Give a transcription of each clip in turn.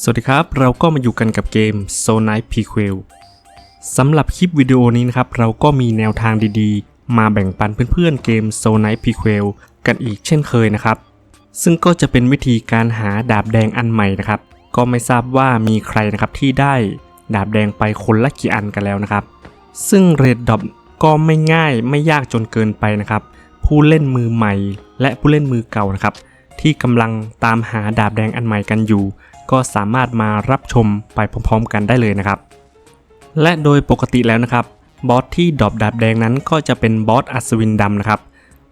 สวัสดีครับ เราก็มาอยู่กันกับเกม s o n i g h t Prequel สำหรับคลิปวิดีโอนี้นะครับ เราก็มีแนวทางดีๆ มาแบ่งปันเพื่อนๆเกม s o n i g h t Prequel กันอีกเช่นเคยนะครับ ซึ่งก็จะเป็นวิธีการหาดาบแดงอันใหม่นะครับ ก็ไม่ทราบว่ามีใครนะครับที่ได้ดาบแดงไปคนละกี่อันกันแล้วนะครับ ซึ่งเรดดอ p ก็ไม่ง่ายไม่ยากจนเกินไปนะครับ ผู้เล่นมือใหม่ และผู้เล่นมือเก่านะครับ ที่กำลังตามหาดาบแดงอันใหม่กันอยู่ ก็สามารถมารับชมไปพร้อมๆกันได้เลยนะครับ และโดยปกติแล้วนะครับบอสที่ดอปดาบแดงนั้นก็จะเป็นบอสอัศวินดำนะครับ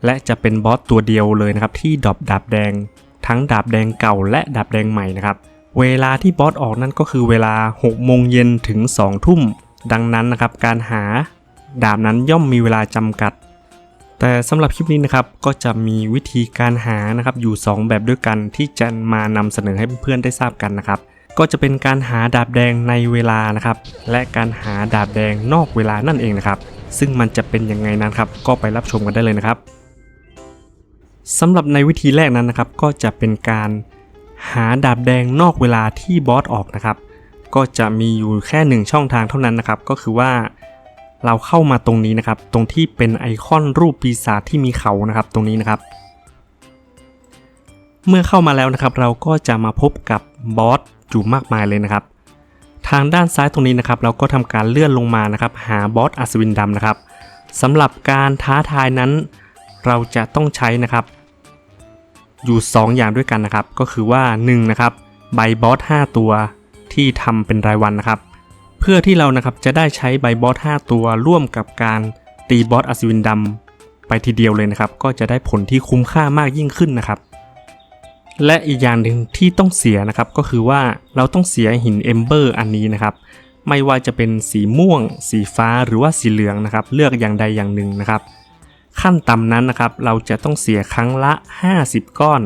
และจะเป็นบอสตัวเดียวเลยนะครับที่ดอปดาบแดง ทั้งดาบแดงเก่าและดาบแดงใหม่นะครับ เวลาที่บอสออกนั่นก็คือเวลา6โมงเย็นถึง2ทุ่ม ดังนั้นนะครับการหาดาบนั้นย่อมมีเวลาจำกัด แต่สำหรับคลิปนี้นะครับก็จะมีวิธีการหานะครับอยู่ 2 แบบด้วยกันที่จะมานำเสนอให้เพื่อนๆได้ทราบกันนะครับ ก็จะเป็นการหาดาบแดงในเวลานะครับ และการหาดาบแดงนอกเวลานั่นเองนะครับ ซึ่งมันจะเป็นยังไงนั้นครับ ก็ไปรับชมกันได้เลยนะครับสำหรับในวิธีแรกนั้นนะครับ ก็จะเป็นการหาดาบแดงนอกเวลาที่บอสออกนะครับ ก็จะมีอยู่แค่หนึ่งช่องทางเท่านั้นนะครับ ก็คือว่า เราเข้ามาตรงนี้นะครับ ตรงที่เป็นไอคอนรูปปีศาจที่มีเขานะครับ ตรงนี้นะครับ เมื่อเข้ามาแล้วนะครับ เราก็จะมาพบกับบอสอยู่มากมายเลยนะครับ ทางด้านซ้ายตรงนี้นะครับ เราก็ทำการเลื่อนลงมานะครับ หาบอสอัศวินดำนะครับสำหรับการท้าทายนั้น เราจะต้องใช้นะครับ อยู่ 2 อย่างด้วยกันนะครับ ก็คือว่า1นะครับใบบอส5ตัวที่ทำเป็นรายวันนะครับ เพื่อที่เรานะครับจะได้ใช้ใบบอส5ตัวร่วมกับการตีบอสอัศวินดำไปทีเดียวเลยนะครับ ก็จะได้ผลที่คุ้มค่ามากยิ่งขึ้นนะครับ และอีกอย่างหนึ่งที่ต้องเสียนะครับก็คือว่าเราต้องเสียหินเอมเบอร์อันนี้นะครับไม่ว่าจะเป็นสีม่วง สีฟ้าหรือว่าสีเหลืองนะครับ เลือกอย่างใดอย่างหนึ่งนะครับ ขั้นต่ำนั้นนะครับ เราจะต้องเสียครั้งละ 50 ก้อน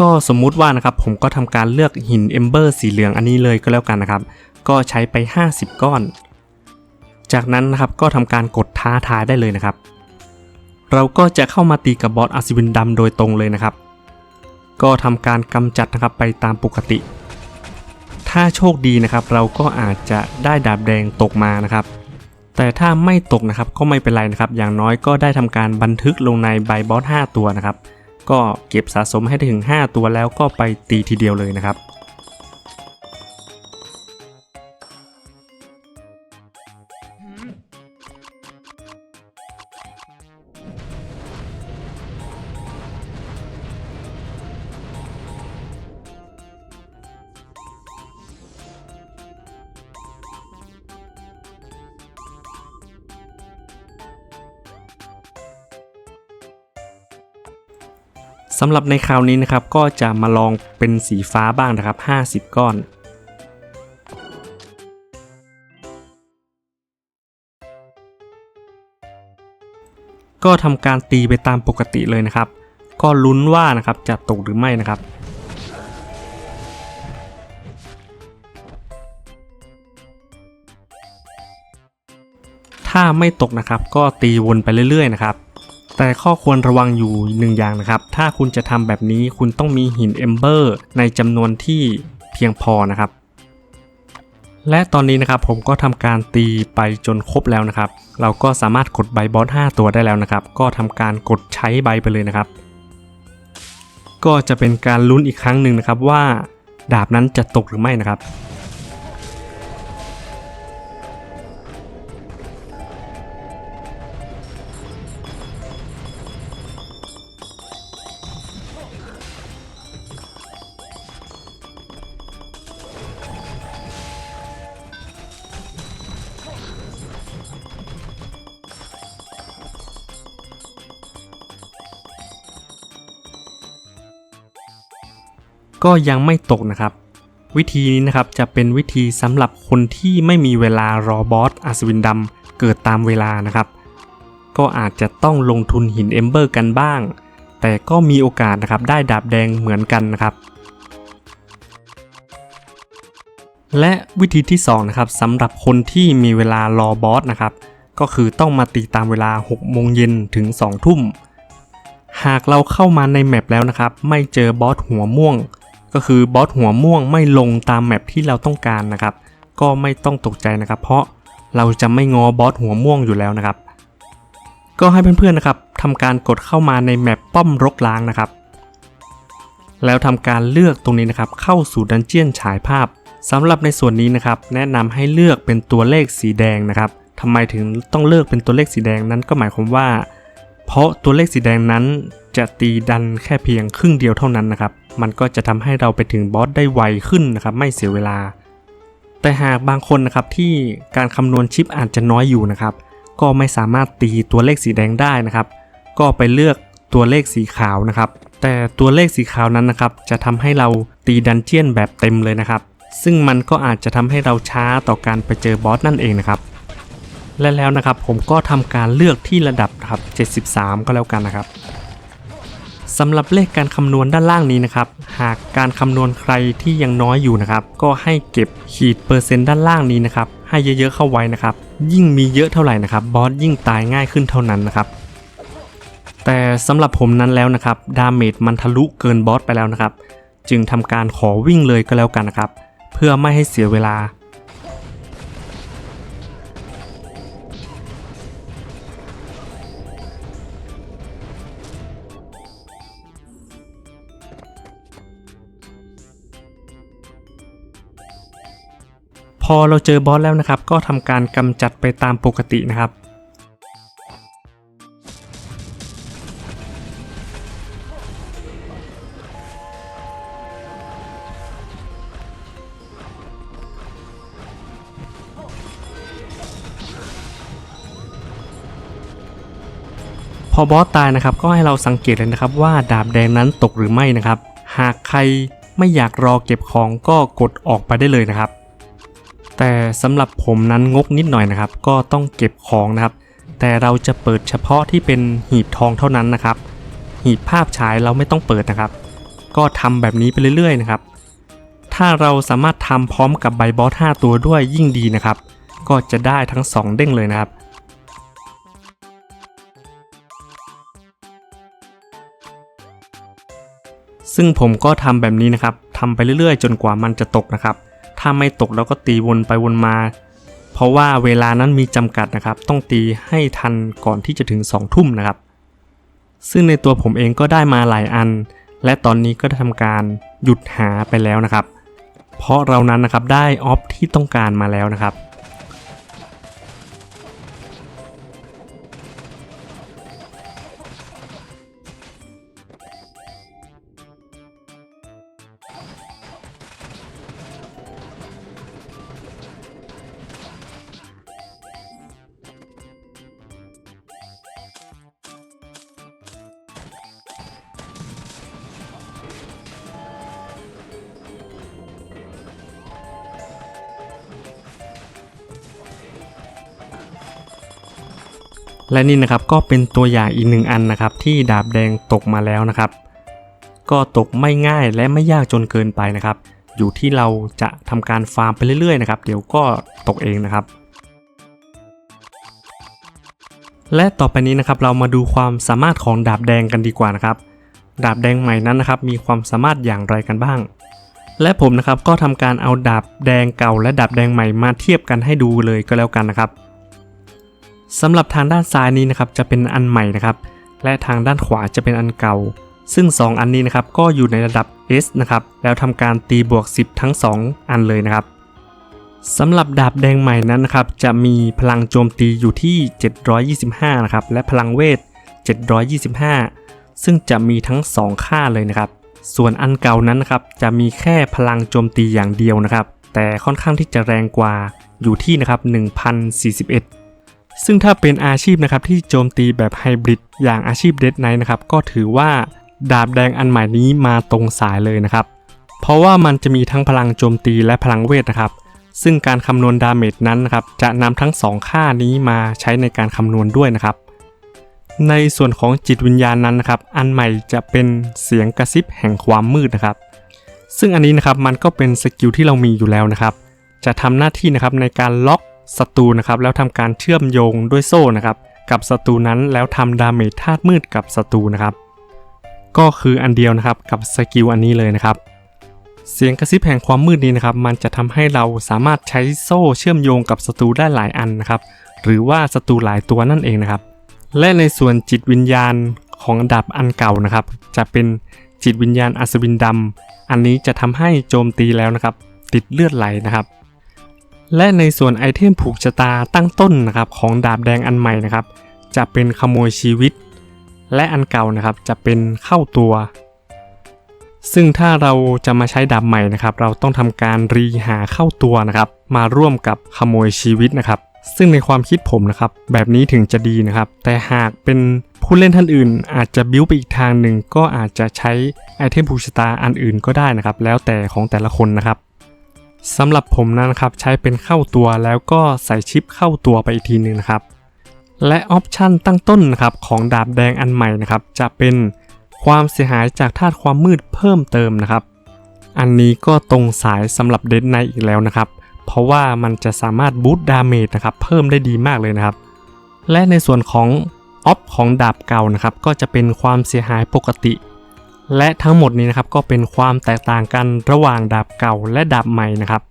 ก็สมมุติว่านะครับผมก็ทำการเลือกหินเอมเบอร์สีเหลืองอันนี้เลยก็แล้วกันนะครับ ก็ใช้ไป 50 ก้อน จากนั้นนะครับก็ทำการกดท้าทายได้เลยนะครับ เราก็จะเข้ามาตีกับบอสอาซิวินดำโดยตรงเลยนะครับ ก็ทำการกำจัดนะครับไปตามปกติ ถ้าโชคดีนะครับเราก็อาจจะได้ดาบแดงตกมานะครับ แต่ถ้าไม่ตกนะครับก็ไม่เป็นไรนะครับ อย่างน้อยก็ได้ทำการบันทึกลงในใบบอส5ตัวนะครับ ก็เก็บสะสมให้ถึง 5 ตัวแล้วก็ไปตีทีเดียวเลยนะครับ สำหรับในคราวนี้นะครับก็จะมาลองเป็นสีฟ้าบ้างนะครับ 50 ก้อน ก็ทำการตีไปตามปกติเลยนะครับ ก็ลุ้นว่านะครับจะตกหรือไม่นะครับถ้าไม่ตกนะครับก็ตีวนไปเรื่อยๆนะครับ แต่ข้อควรระวังอยู่หนึ่งอย่างนะครับ ถ้าคุณจะทำแบบนี้คุณต้องมีหินเอมเบอร์ในจำนวนที่เพียงพอนะครับ และตอนนี้นะครับผมก็ทำการตีไปจนครบแล้วนะครับ เราก็สามารถกดใบบอส5ตัวได้แล้วนะครับ ก็ทำการกดใช้ใบไปเลยนะครับ ก็จะเป็นการลุ้นอีกครั้งหนึ่งนะครับว่าดาบนั้นจะตกหรือไม่นะครับ ก็ยังไม่ตกนะครับ วิธีนี้นะครับจะเป็นวิธีสำหรับคนที่ไม่มีเวลารอบอสอัศวินดำเกิดตามเวลานะครับ ก็อาจจะต้องลงทุนหินเอมเบอร์กันบ้าง แต่ก็มีโอกาสนะครับได้ดาบแดงเหมือนกันนะครับและวิธีที่2นะครับสำหรับคนที่มีเวลารอบอสนะครับก็คือต้องมาตีตามเวลา 6 โมงเย็นถึง 2 ทุ่ม หากเราเข้ามาในแมปแล้วนะครับ ไม่เจอบอสหัวม่วง ก็คือบอสหัวม่วงไม่ลงตามแมปที่เราต้องการนะครับ ก็ไม่ต้องตกใจนะครับ เพราะเราจะไม่งอบอสหัวม่วงอยู่แล้วนะครับ ก็ให้เพื่อนๆนะครับทำการกดเข้ามาในแมปป้อมรกล้างนะครับ แล้วทำการเลือกตรงนี้นะครับ เข้าสู่ดันเจียนฉายภาพสำหรับในส่วนนี้นะครับ แนะนำให้เลือกเป็นตัวเลขสีแดงนะครับทำไมถึงต้องเลือกเป็นตัวเลขสีแดงนั้นก็หมายความว่า เพราะตัวเลขสีแดงนั้น จะตีดันแค่เพียงครึ่งเดียวเท่านั้นนะครับ มันก็จะทำให้เราไปถึงบอสได้ไวขึ้นนะครับ ไม่เสียเวลา แต่หากบางคนนะครับที่การคำนวณชิปอาจจะน้อยอยู่นะครับ ก็ไม่สามารถตีตัวเลขสีแดงได้นะครับ ก็ไปเลือกตัวเลขสีขาวนะครับ แต่ตัวเลขสีขาวนั้นนะครับ จะทำให้เราตีดันเจียนแบบเต็มเลยนะครับ ซึ่งมันก็อาจจะทำให้เราช้าต่อการไปเจอบอสนั่นเองนะครับและแล้วนะครับผมก็ทำการเลือกที่ระดับครับ 73 ก็แล้วกันนะครับ สำหรับเลขการคำนวณด้านล่างนี้นะครับ หากการคำนวณใครที่ยังน้อยอยู่นะครับ ก็ให้เก็บขีดเปอร์เซ็นต์ด้านล่างนี้นะครับ ให้เยอะๆเข้าไว้นะครับ ยิ่งมีเยอะเท่าไหร่นะครับ บอสยิ่งตายง่ายขึ้นเท่านั้นนะครับ แต่สำหรับผมนั้นแล้วนะครับ ดาเมจมันทะลุเกินบอสไปแล้วนะครับ จึงทำการขอวิ่งเลยก็แล้วกันนะครับ เพื่อไม่ให้เสียเวลา อเราเจอบอสแล้วนะครับ ก็ทำการกำจัดไปตามปกตินะครับพอบอสตายนะครับก็ให้เราสังเกตเลยนะครับว่าดาบแดงนั้นตกหรือไม่นะครับ หากใครไม่อยากรอเก็บของก็กดออกไปได้เลยนะครับ แต่สำหรับผมนั้นงกนิดหน่อยนะครับ ก็ต้องเก็บของนะครับ แต่เราจะเปิดเฉพาะที่เป็นหีบทองเท่านั้นนะครับ หีบภาพฉายเราไม่ต้องเปิดนะครับ ก็ทำแบบนี้ไปเรื่อยๆนะครับ ถ้าเราสามารถทำพร้อมกับใบบอส5ตัวด้วยยิ่งดีนะครับ ก็จะได้ทั้ง 2 เด้งเลยนะครับซึ่งผมก็ทำแบบนี้นะครับ ทำไปเรื่อยๆ จนกว่ามันจะตกนะครับ ถ้าไม่ตกเราก็ตีวนไปวนมา เพราะว่าเวลานั้นมีจำกัดนะครับ ต้องตีให้ทันก่อนที่จะถึง 2 ทุ่มนะครับ ซึ่งในตัวผมเองก็ได้มาหลายอัน และตอนนี้ก็ได้ทำการหยุดหาไปแล้วนะครับ เพราะเรานั้นนะครับได้ออฟที่ต้องการมาแล้วนะครับ และนี่นะครับก็เป็นตัวอย่างอีกหนึ่งอันนะครับที่ดาบแดงตกมาแล้วนะครับ ก็ตกไม่ง่ายและไม่ยากจนเกินไปนะครับ อยู่ที่เราจะทำการฟาร์มไปเรื่อยๆนะครับ เดี๋ยวก็ตกเองนะครับ และต่อไปนี้นะครับเรามาดูความสามารถของดาบแดงกันดีกว่านะครับ ดาบแดงใหม่นั้นนะครับ มีความสามารถอย่างไรกันบ้าง และผมนะครับก็ทำการเอาดาบแดงเก่า และดาบแดงใหม่มาเทียบกันให้ดูเลยก็แล้วกันนะครับ สำหรับทางด้านซ้ายนี้นะครับจะเป็นอันใหม่นะครับ และทางด้านขวาจะเป็นอันเก่า ซึ่ง 2 อันนี้นะครับก็อยู่ในระดับ S นะครับแล้วทำการตีบวก 10 ทั้ง 2 อันเลยนะครับสำหรับดาบแดงใหม่นั้นนะครับจะมีพลังโจมตีอยู่ที่ 725 นะครับและพลังเวท 725 ซึ่งจะมีทั้ง 2 ค่าเลยนะครับ ส่วนอันเก่านั้นนะครับจะมีแค่พลังโจมตีอย่างเดียวนะครับ แต่ค่อนข้างที่จะแรงกว่าอยู่ที่นะครับ1041 ซึ่งถ้าเป็นอาชีพนะครับที่โจมตีแบบไฮบริดอย่างอาชีพเดดไนท์นะครับก็ถือว่าดาบแดงอันใหม่นี้มาตรงสายเลยนะครับ เพราะว่ามันจะมีทั้งพลังโจมตีและพลังเวทนะครับ ซึ่งการคำนวณดาเมจนั้นนะครับจะนำทั้ง 2 ค่านี้มาใช้ในการคำนวณด้วยนะครับ ในส่วนของจิตวิญญาณนั้นนะครับ อันใหม่จะเป็นเสียงกระซิบแห่งความมืดนะครับ ซึ่งอันนี้นะครับมันก็เป็นสกิลที่เรามีอยู่แล้วนะครับ จะทำหน้าที่นะครับในการล็อก ศัตรูนะครับแล้วทำการเชื่อมโยงด้วยโซ่นะครับกับศัตรูนั้นแล้วทำดาเมจธาตุมืดกับศัตรูนะครับก็คืออันเดียวนะครับกับสกิลอันนี้เลยนะครับ เสียงกระซิบแห่งความมืดนี้นะครับ มันจะทำให้เราสามารถใช้โซ่เชื่อมโยงกับศัตรูได้หลายอันนะครับ หรือว่าศัตรูหลายตัวนั่นเองนะครับ และในส่วนจิตวิญญาณของดาบอันเก่านะครับ จะเป็นจิตวิญญาณอัศวินดำอันนี้จะทำให้โจมตีแล้วนะครับ ติดเลือดไหลนะครับ และในส่วนไอเทมผูกชะตาตั้งต้นนะครับของดาบแดงอันใหม่นะครับ จะเป็นขโมยชีวิต และอันเก่านะครับจะเป็นเข้าตัว ซึ่งถ้าเราจะมาใช้ดาบใหม่นะครับ เราต้องทำการรีหาเข้าตัวนะครับ มาร่วมกับขโมยชีวิตนะครับ ซึ่งในความคิดผมนะครับ แบบนี้ถึงจะดีนะครับ แต่หากเป็นผู้เล่นท่านอื่น อาจจะบิ้วไปอีกทางหนึ่งก็อาจจะใช้ไอเทมผูกชะตาอันอื่นก็ได้นะครับ แล้วแต่ของแต่ละคนนะครับ สำหรับผมนั้นครับใช้เป็นเข้าตัวแล้วก็ใส่ชิปเข้าตัวไปอีกทีหนึ่งนะครับ และออปชันตั้งต้นนะครับของดาบแดงอันใหม่นะครับจะเป็นความเสียหายจากธาตุความมืดเพิ่มเติมนะครับ อันนี้ก็ตรงสายสำหรับเดนไนอีกแล้วนะครับ เพราะว่ามันจะสามารถบูตดาเมจนะครับเพิ่มได้ดีมากเลยนะครับ และในส่วนของออฟของดาบเก่านะครับก็จะเป็นความเสียหายปกติ และทั้งหมดนี้นะครับก็เป็นความแตกต่างกันระหว่างดาบเก่าและดาบใหม่นะครับ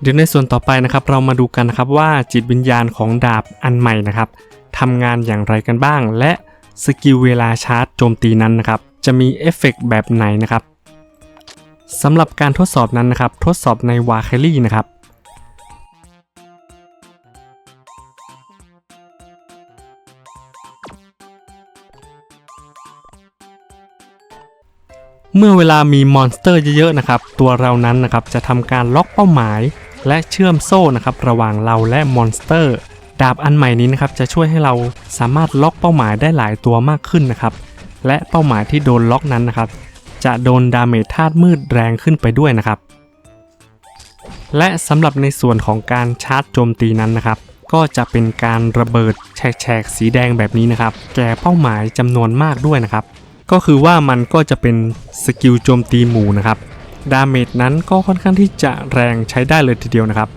เดี๋ยวในส่วนต่อไปนะครับเรามาดูกันนะครับว่าจิตวิญญาณของดาบอันใหม่นะครับทำงานอย่างไรกันบ้าง และสกิลเวลาชาร์จโจมตีนั้นนะครับจะมีเอฟเฟกต์แบบไหนนะครับสำหรับการทดสอบนั้นนะครับทดสอบในวาเคลี่นะครับ เมื่อเวลามีมอนสเตอร์เยอะๆนะครับ ตัวเรานั้นนะครับจะทำการล็อกเป้าหมาย และเชื่อมโซ่นะครับระหว่างเราและมอนสเตอร์ ดาบอันใหม่นี้นะครับจะช่วยให้เราสามารถล็อกเป้าหมายได้หลายตัวมากขึ้นนะครับ และเป้าหมายที่โดนล็อกนั้นนะครับ จะโดนดาเมจธาตุมืดแรงขึ้นไปด้วยนะครับ และสำหรับในส่วนของการชาร์จโจมตีนั้นนะครับ ก็จะเป็นการระเบิดแฉกๆสีแดงแบบนี้นะครับ แก่เป้าหมายจำนวนมากด้วยนะครับ ก็คือว่ามันก็จะเป็นสกิลโจมตีหมู่นะครับ ดาเมจนั้นก็ค่อนข้างที่จะแรงใช้ได้เลยทีเดียวนะครับ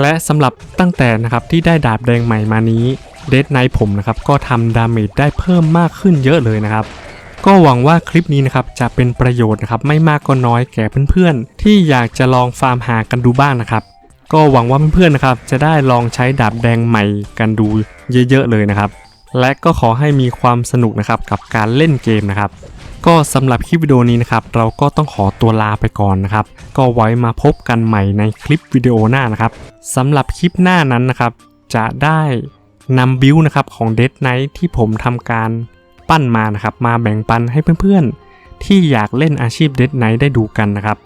และสำหรับตั้งแต่นะครับที่ได้ดาบแดงใหม่มานี้เดดไนผมนะครับก็ทำดาเมจได้เพิ่มมากขึ้นเยอะเลยนะครับ ก็หวังว่าคลิปนี้นะครับจะเป็นประโยชน์นะครับไม่มากก็น้อยแก่เพื่อนๆ ที่อยากจะลองฟาร์มหากันดูบ้างนะครับ ก็หวังว่าเพื่อนๆนะครับจะได้ลองใช้ดาบแดงใหม่กันดูเยอะๆเลยนะครับ และก็ขอให้มีความสนุกนะครับกับการเล่นเกมนะครับ ก็สำหรับคลิปวิดีโอนี้นะครับ เราก็ต้องขอตัวลาไปก่อนนะครับ ก็ไว้มาพบกันใหม่ในคลิปวิดีโอหน้านะครับสำหรับคลิปหน้านั้นนะครับ จะได้นำบิวนะครับของ Dead Knight ที่ผมทำการปั้นมานะครับ มาแบ่งปันให้เพื่อนๆ ที่อยากเล่นอาชีพ Dead Knight ได้ดูกันนะครับ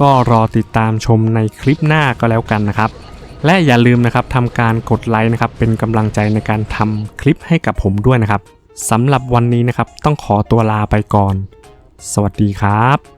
ก็รอติดตามชมในคลิปหน้าก็แล้วกันนะครับ และอย่าลืมนะครับทำการกดไลค์นะครับเป็นกำลังใจในการทำคลิปให้กับผมด้วยนะครับสำหรับวันนี้นะครับต้องขอตัวลาไปก่อน สวัสดีครับ